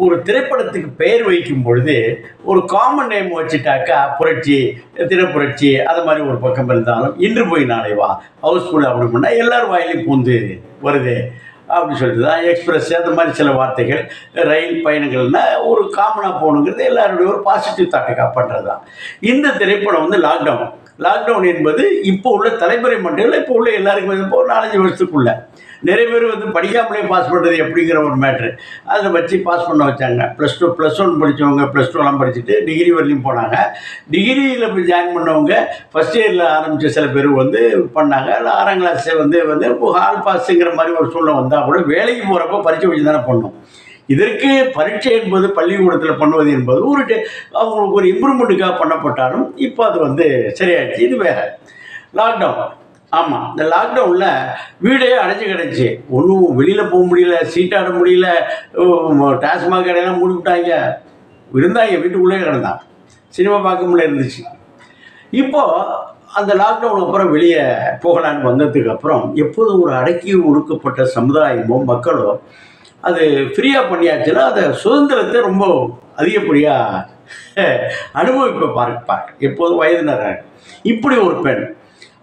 ஒரு திரைப்படத்துக்கு பெயர் வைக்கும் பொழுது ஒரு காமன் நேம் வச்சுட்டாக்கா புரட்சி திரைப்புரட்சி அது மாதிரி ஒரு பக்கம் இருந்தாலும் இன்று போய் நாளை வா ஹவுஸ்ஃபுல் அப்படி பண்ணால் எல்லாரும் வாயிலையும் பூந்து வருது அப்படின்னு சொல்லிட்டு தான் எக்ஸ்பிரஸ் அந்த மாதிரி சில வார்த்தைகள் ரயில் பயணங்கள்னா ஒரு காமனாக போகணுங்கிறது எல்லாருடைய ஒரு பாசிட்டிவ் தாட்டை பண்ணுறது தான் இந்த திரைப்படம் வந்து லாக்டவுன் லாக்டவுன் என்பது இப்போ உள்ள தலைமுறை மட்டும் இப்போ உள்ள எல்லாருக்குமே இப்போ ஒரு நாலஞ்சு வருஷத்துக்குள்ள. நிறைய பேர் வந்து படிக்காமலே பாஸ் பண்ணுறது எப்படிங்கிற ஒரு மேட்ரு அதில் வச்சு பாஸ் பண்ண வச்சாங்க. ப்ளஸ் டூ ப்ளஸ் ஒன் படித்தவங்க ப்ளஸ் டூலாம் படிச்சுட்டு டிகிரி வரலையும் போனாங்க. டிகிரியில் போய் ஜாயின் பண்ணவங்க ஃபஸ்ட் இயரில் ஆரம்பித்த சில பேர் வந்து பண்ணாங்க. இல்லை ஆறாம் கிளாஸ் வந்து வந்து ஹால் பாஸுங்கிற மாதிரி ஒரு சூழ்நிலை வந்தால் கூட வேலைக்கு போகிறப்ப பரீட்சை வச்சு தானே பண்ணணும் இதற்கு பரீட்சை என்பது பள்ளிக்கூடத்தில் பண்ணுவது என்பது ஒரு அவங்களுக்கு ஒரு இம்ப்ரூவ்மெண்ட்டுக்காக பண்ணப்பட்டாலும் இப்போ அது வந்து சரியாயிடுச்சு. இது வேற. லாக்டவுன் ஆமாம் இந்த லாக்டவுனில் வீடே அடைஞ்சு கிடச்சி ஒன்றும் வெளியில் போக முடியல சீட்டாட முடியல டாஸ்மாக் கடையெல்லாம் மூடி விட்டாங்க. இருந்தாங்க வீட்டுக்குள்ளே கிடந்தான். சினிமா பார்க்க முடியல இருந்துச்சு. இப்போது அந்த லாக்டவுன் அப்புறம் வெளியே போகலான்னு வந்ததுக்கு அப்புறம் எப்போதும் ஒரு அடக்கி ஒடுக்கப்பட்ட சமுதாயமோ மக்களோ அது ஃப்ரீயாக பண்ணியாச்சுன்னா அதை சுதந்திரத்தை ரொம்ப அதிகப்படியாக அனுபவிப்ப பார்ப்பார் எப்போதும் வயதினராக இப்படி ஒரு பெண்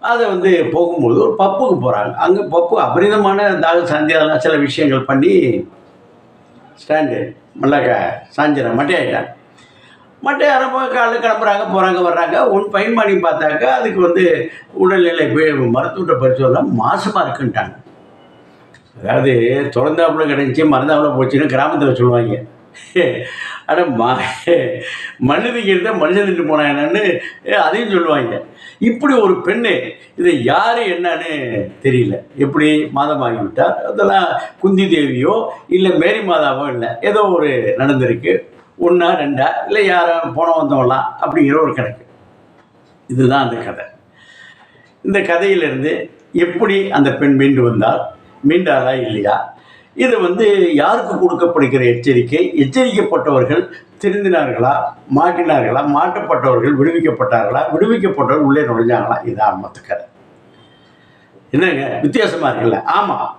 அதை வந்து போகும்போது ஒரு பப்புக்கு போகிறாங்க அங்கே பப்பு அபரிதமான தாக சாந்தி அதெல்லாம் சில விஷயங்கள் பண்ணி ஸ்டாண்டு மல்லக்க சாஞ்சிட மட்டையாயிட்டாங்க மட்டை அரப்போ காலைல கிளம்புறாங்க போகிறாங்க வர்றாங்க. ஒன் பயன்பாடி பண்ணி பார்த்தாக்கா அதுக்கு வந்து உடல்நிலை வே- மருத்துவத்தை பரிசோதனை மாசமாக இருக்குன்ட்டாங்க. அதாவது திறந்தாப்புல கிடந்துச்சு மறந்தாப்புல போச்சுன்னு கிராமத்தில் சொல்லுவாங்க. ஆனால் ம மண்ணு மனுஷன் நின்று போனா என்னன்னு அதையும் சொல்லுவாங்க. இப்படி ஒரு பெண்ணு இது யார் என்னன்னு தெரியல. எப்படி மாதமாகிவிட்டார் அதெல்லாம் குந்தி தேவியோ இல்லை மேரி மாதாவோ இல்லை. ஏதோ ஒரு நடந்திருக்கு. ஒன்றா ரெண்டா? இல்லை யாரோ போன வந்தவங்களாம் அப்படிங்கிற ஒரு கணக்கு. இதுதான் அந்த கதை. இந்த கதையிலிருந்து எப்படி அந்த பெண் மீண்டு வந்தால் மீண்டாரா இல்லையா? இது வந்து யாருக்கு கொடுக்கப்படுகிற எச்சரிக்கை? எச்சரிக்கப்பட்டவர்கள் திருந்தினார்களா? மாட்டினார்களா? மாட்டப்பட்டவர்கள் விடுவிக்கப்பட்டார்களா? விடுவிக்கப்பட்டவர்கள் உள்ளே நுழைஞ்சாங்களா? இதான் மொத்த என்னங்க? வித்தியாசமாக இருக்குல்ல? ஆமாம்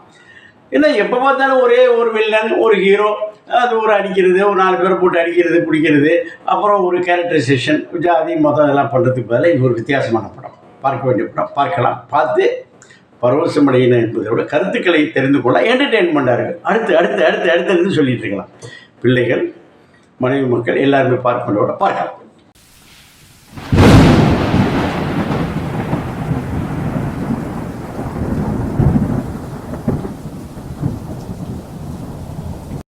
என்ன எப்போ பார்த்தாலும் ஒரே ஒரு வில்லன் ஒரு ஹீரோ அது ஒரு அடிக்கிறது ஒரு நாலு பேரை போட்டு அடிக்கிறது பிடிக்கிறது அப்புறம் ஒரு கேரக்டரைசேஷன் ஜாதி மொத்தம் இதெல்லாம் பண்ணுறதுக்கு பதிலாக இது ஒரு வித்தியாசமான படம். பார்க்க வேண்டிய படம். பார்க்கலாம். பார்த்து பரவசமடையின என்பதை விட கருத்துக்களை தெரிந்து கொள்ள என்டர்டெயின்மெண்ட்டாக இருக்குது அடுத்து அடுத்து அடுத்து அடுத்து சொல்லிட்டு இருக்கலாம். பிள்ளைகள் மனைவி மக்கள் எல்லாருமே பார்க்க வேண்டிய பார்க்கலாம்.